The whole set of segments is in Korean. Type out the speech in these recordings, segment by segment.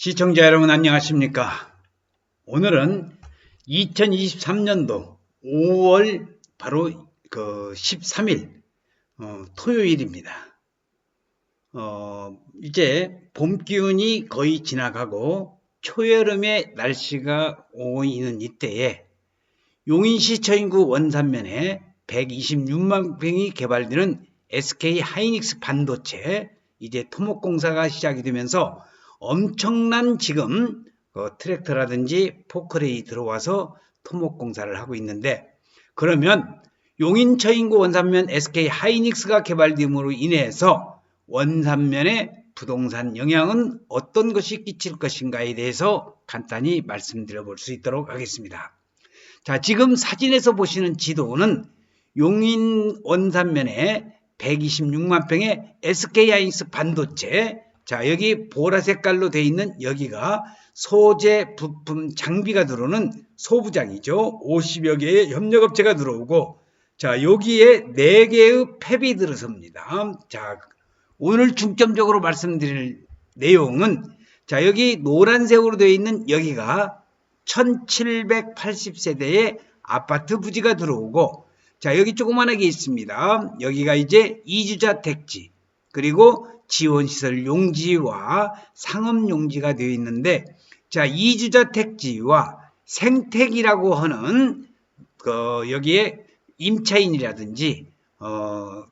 시청자 여러분 안녕하십니까? 오늘은 2023년도 5월 바로 그 13일 어, 토요일입니다. 어, 이제 봄 기운이 거의 지나가고 초여름의 날씨가 오고 있는 이때에 용인시 처인구 원산면에 126만 평이 개발되는 SK 하이닉스 반도체 이제 토목공사가 시작이 되면서 엄청난 지금 그 트랙터라든지 포크레이 들어와서 토목공사를 하고 있는데 그러면 용인 처인구 원산면 SK 하이닉스가 개발됨으로 인해서 원산면의 부동산 영향은 어떤 것이 끼칠 것인가에 대해서 간단히 말씀드려 볼 수 있도록 하겠습니다. 자, 지금 사진에서 보시는 지도는 용인 원산면에 126만 평의 SK 하이닉스 반도체 자, 여기 보라 색깔로 되어 있는 여기가 소재, 부품, 장비가 들어오는 소부장이죠. 50여 개의 협력업체가 들어오고, 자, 여기에 4개의 팹이 들어섭니다. 자, 오늘 중점적으로 말씀드릴 내용은, 자, 여기 노란색으로 되어 있는 여기가 1780세대의 아파트 부지가 들어오고, 자, 여기 조그만하게 있습니다. 여기가 이제 이주자 택지, 그리고 지원시설 용지와 상업 용지가 되어 있는데, 자, 이주자 택지와 생택이라고 하는, 그, 여기에 임차인이라든지, 어,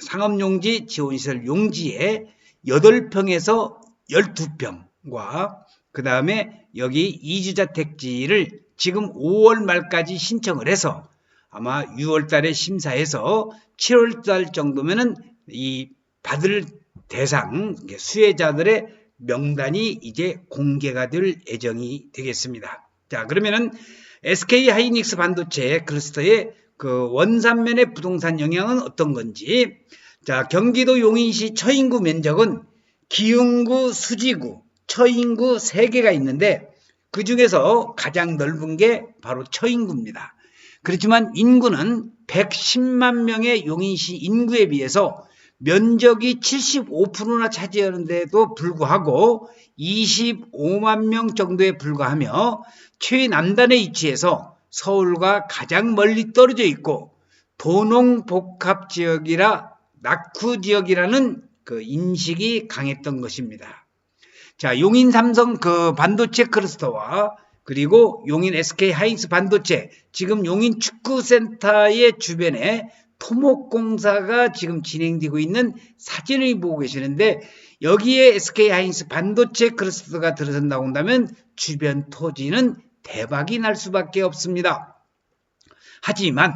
상업 용지, 지원시설 용지에 8평에서 12평과, 그 다음에 여기 이주자 택지를 지금 5월 말까지 신청을 해서 아마 6월 달에 심사해서 7월 달 정도면은 이 받을 대상 수혜자들의 명단이 이제 공개가 될 예정이 되겠습니다. 자, 그러면은 SK 하이닉스 반도체 클러스터의 그 원산면의 부동산 영향은 어떤 건지 자, 경기도 용인시 처인구 면적은 기흥구, 수지구, 처인구 3개가 있는데 그 중에서 가장 넓은 게 바로 처인구입니다. 그렇지만 인구는 110만 명의 용인시 인구에 비해서 면적이 75%나 차지하는데도 불구하고 25만 명 정도에 불과하며 최남단에 위치해서 서울과 가장 멀리 떨어져 있고 도농복합 지역이라 낙후 지역이라는 그 인식이 강했던 것입니다. 자, 용인 삼성 그 반도체 클러스터와 그리고 용인 SK 하이닉스 반도체 지금 용인 축구센터의 주변에 토목공사가 지금 진행되고 있는 사진을 보고 계시는데 여기에 SK 하이닉스 반도체 클러스터가 들어선다고 한다면 주변 토지는 대박이 날 수밖에 없습니다. 하지만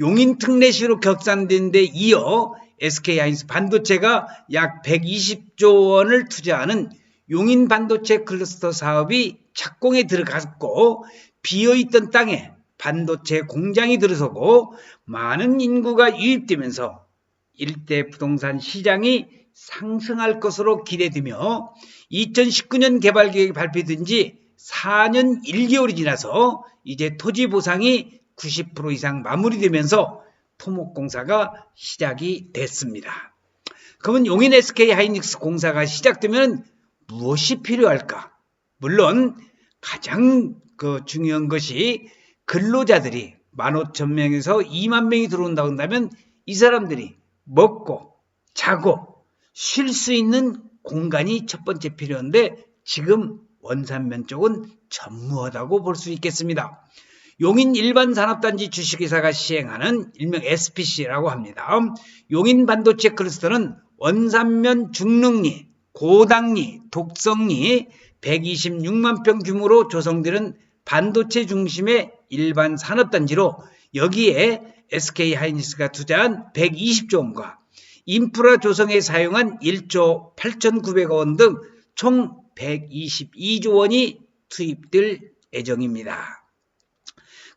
용인 특례시로 격산된 데 이어 SK 하이닉스 반도체가 약 120조 원을 투자하는 용인 반도체 클러스터 사업이 착공에 들어갔고 비어있던 땅에 반도체 공장이 들어서고 많은 인구가 유입되면서 일대 부동산 시장이 상승할 것으로 기대되며 2019년 개발 계획이 발표된 지 4년 1개월이 지나서 이제 토지 보상이 90% 이상 마무리되면서 토목공사가 시작이 됐습니다. 그러면 용인 SK 하이닉스 공사가 시작되면 무엇이 필요할까? 물론 가장 그 중요한 것이 근로자들이 15,000명에서 2만 명이 들어온다고 한다면 이 사람들이 먹고 자고 쉴 수 있는 공간이 첫 번째 필요한데 지금 원산면 쪽은 전무하다고 볼 수 있겠습니다. 용인 일반 산업단지 주식회사가 시행하는 일명 SPC라고 합니다. 용인 반도체 클러스터는 원산면 중릉리, 고당리, 독성리 126만 평 규모로 조성되는 반도체 중심의 일반 산업단지로 여기에 SK 하이닉스가 투자한 120조 원과 인프라 조성에 사용한 1조 8,900억 원 등 총 122조 원이 투입될 예정입니다.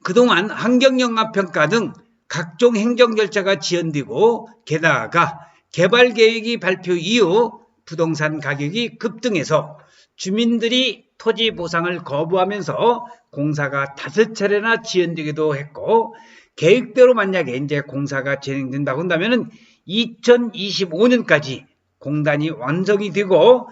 그동안 환경영합평가 등 각종 행정 절차가 지연되고 게다가 개발 계획이 발표 이후 부동산 가격이 급등해서 주민들이 토지 보상을 거부하면서 공사가 다섯 차례나 지연되기도 했고 계획대로 만약에 이제 공사가 진행된다고 한다면 2025년까지 공단이 완성이 되고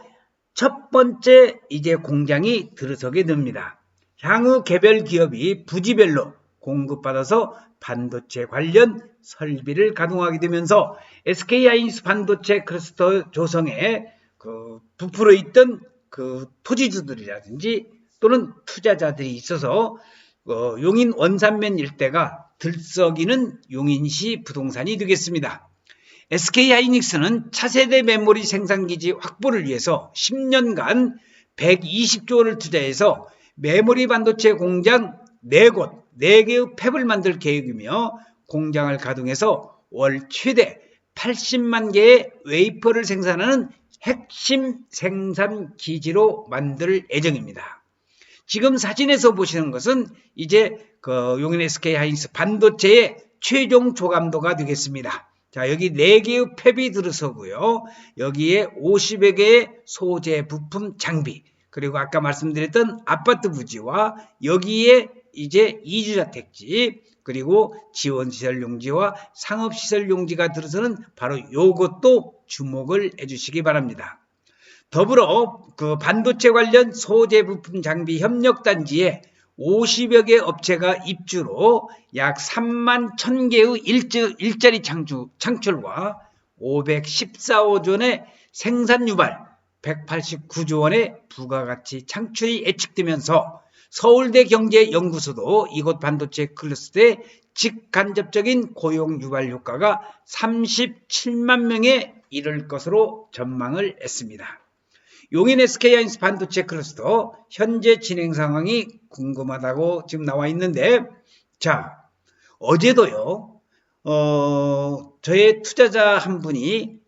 첫 번째 이제 공장이 들어서게 됩니다. 향후 개별 기업이 부지별로 공급받아서 반도체 관련 설비를 가동하게 되면서 SK하이닉스 반도체 클러스터 조성에 그 부풀어 있던 그 토지주들이라든지 또는 투자자들이 있어서 어, 용인 원산면 일대가 들썩이는 용인시 부동산이 되겠습니다. SK하이닉스는 차세대 메모리 생산기지 확보를 위해서 10년간 120조 원을 투자해서 메모리 반도체 공장 4곳, 4개의 팹을 만들 계획이며 공장을 가동해서 월 최대 80만 개의 웨이퍼를 생산하는 핵심 생산 기지로 만들 예정입니다. 지금 사진에서 보시는 것은 이제 그 용인 SK 하이닉스 반도체의 최종 조감도가 되겠습니다. 자, 여기 4개의 팹이 들어서고요. 여기에 50여 개의 소재 부품 장비, 그리고 아까 말씀드렸던 아파트 부지와 여기에 이제 이주자택지, 그리고 지원시설 용지와 상업시설 용지가 들어서는 바로 요것도 주목을 해주시기 바랍니다. 더불어 그 반도체 관련 소재 부품 장비 협력 단지에 50여 개 업체가 입주로 약 3만 1000개의 일자 리 창출, 창출과 514억 원의 생산 유발, 189조 원의 부가가치 창출이 예측되면서 서울대 경제연구소도 이곳 반도체 클러스터의 직간접적인 고용 유발 효과가 37만 명에 이를 것으로 전망을 했습니다. 용인 SK하이닉스 반도체 클러스터 현재 진행 상황이 궁금하다고 지금 나와 있는데 자 어제도요 어, 저의 투자자 한 분이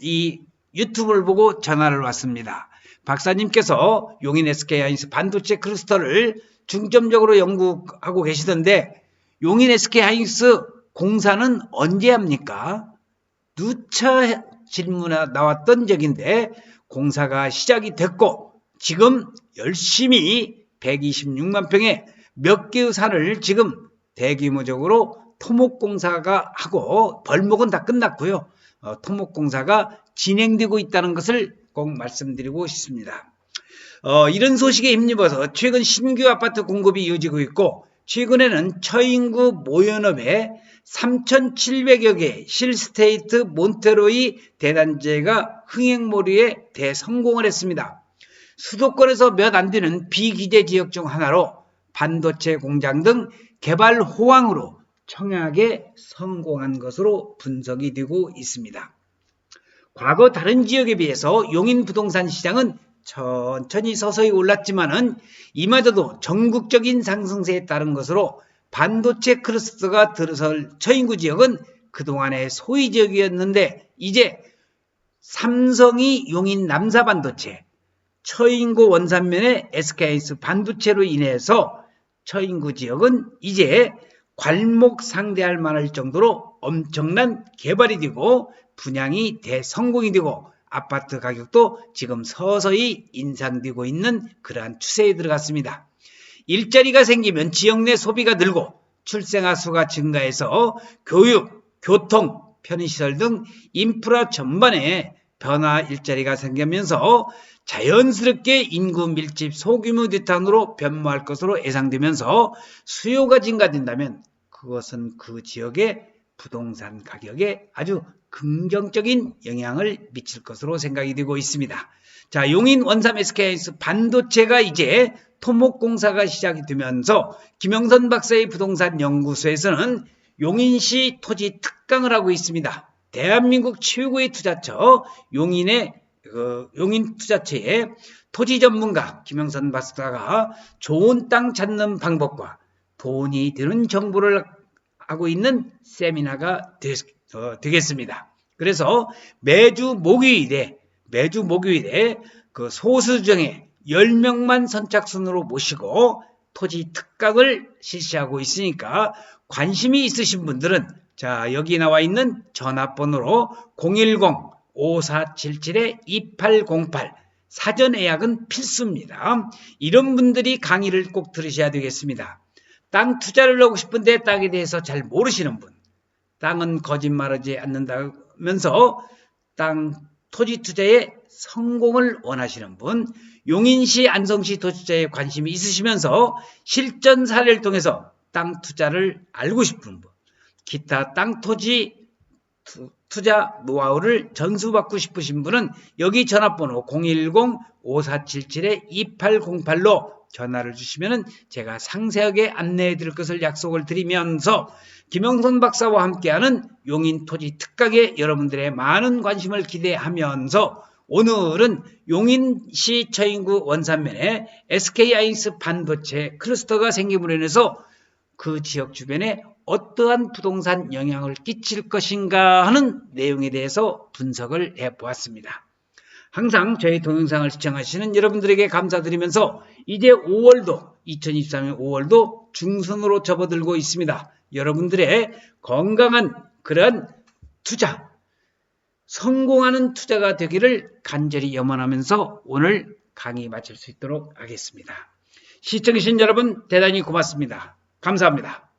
이 유튜브를 보고 전화를 왔습니다. 박사님께서 용인 SK하이닉스 반도체 클러스터를 중점적으로 연구하고 계시던데 용인 SK하이닉스 공사는 언제 합니까? 누차 질문이 나왔던 적인데 공사가 시작이 됐고 지금 열심히 126만 평의 몇 개의 산을 지금 대규모적으로 토목공사가 하고 벌목은 다 끝났고요. 어, 토목공사가 진행되고 있다는 것을 꼭 말씀드리고 싶습니다. 어, 이런 소식에 힘입어서 최근 신규 아파트 공급이 이어지고 있고 최근에는 처인구 모연업에 3,700여 개 실스테이트 몬테로이 대단지가 흥행몰이에 대성공을 했습니다. 수도권에서 몇 안 되는 비기재 지역 중 하나로 반도체 공장 등 개발 호황으로 청약에 성공한 것으로 분석이 되고 있습니다. 과거 다른 지역에 비해서 용인 부동산 시장은 천천히 서서히 올랐지만은 이마저도 전국적인 상승세에 따른 것으로 반도체 클러스터가 들어설 처인구 지역은 그동안의 소위 지역이었는데 이제 삼성이 용인 남사 반도체, 처인구 원산면의 SKS 반도체로 인해서 처인구 지역은 이제 괄목 상대할 만할 정도로 엄청난 개발이 되고 분양이 대성공이 되고 아파트 가격도 지금 서서히 인상되고 있는 그러한 추세에 들어갔습니다. 일자리가 생기면 지역 내 소비가 늘고 출생아 수가 증가해서 교육, 교통, 편의시설 등 인프라 전반에 변화 일자리가 생기면서 자연스럽게 인구 밀집 소규모 대탄으로 변모할 것으로 예상되면서 수요가 증가된다면 그것은 그 지역의 부동산 가격에 아주 긍정적인 영향을 미칠 것으로 생각이 되고 있습니다. 자, 용인 원삼 SK하이닉스 반도체가 이제 토목공사가 시작이 되면서 김영선 박사의 부동산 연구소에서는 용인시 토지 특강을 하고 있습니다. 대한민국 최고의 투자처 용인의 그 용인 투자처의 토지 전문가 김영선 박사가 좋은 땅 찾는 방법과 돈이 드는 정보를 하고 있는 세미나가 되, 어, 되겠습니다. 그래서 매주 목요일에 매주 목요일에 그 소수 중에 10명만 선착순으로 모시고 토지 특강을 실시하고 있으니까 관심이 있으신 분들은 자 여기 나와 있는 전화번호로 010-5477-2808 사전 예약은 필수입니다. 이런 분들이 강의를 꼭 들으셔야 되겠습니다. 땅 투자를 하고 싶은데 땅에 대해서 잘 모르시는 분 땅은 거짓말하지 않는다면서 땅 토지 투자에 성공을 원하시는 분, 용인시 안성시 도시투자에 관심이 있으시면서 실전 사례를 통해서 땅 투자를 알고 싶은 분, 기타 땅 토지 투- 투자 노하우를 전수받고 싶으신 분은 여기 전화번호 010-5477-2808로 전화를 주시면 제가 상세하게 안내해 드릴 것을 약속을 드리면서 김영선 박사와 함께하는 용인 토지 특강에 여러분들의 많은 관심을 기대하면서 오늘은 용인시 처인구 원산면에 SK아인스 반도체 클러스터가 생김으로 인해서 그 지역 주변에 어떠한 부동산 영향을 끼칠 것인가 하는 내용에 대해서 분석을 해 보았습니다. 항상 저희 동영상을 시청하시는 여러분들에게 감사드리면서 이제 5월도 2023년 5월도 중순으로 접어들고 있습니다. 여러분들의 건강한 그런 투자, 성공하는 투자가 되기를 간절히 염원하면서 오늘 강의 마칠 수 있도록 하겠습니다. 시청해주신 여러분 대단히 고맙습니다. 감사합니다.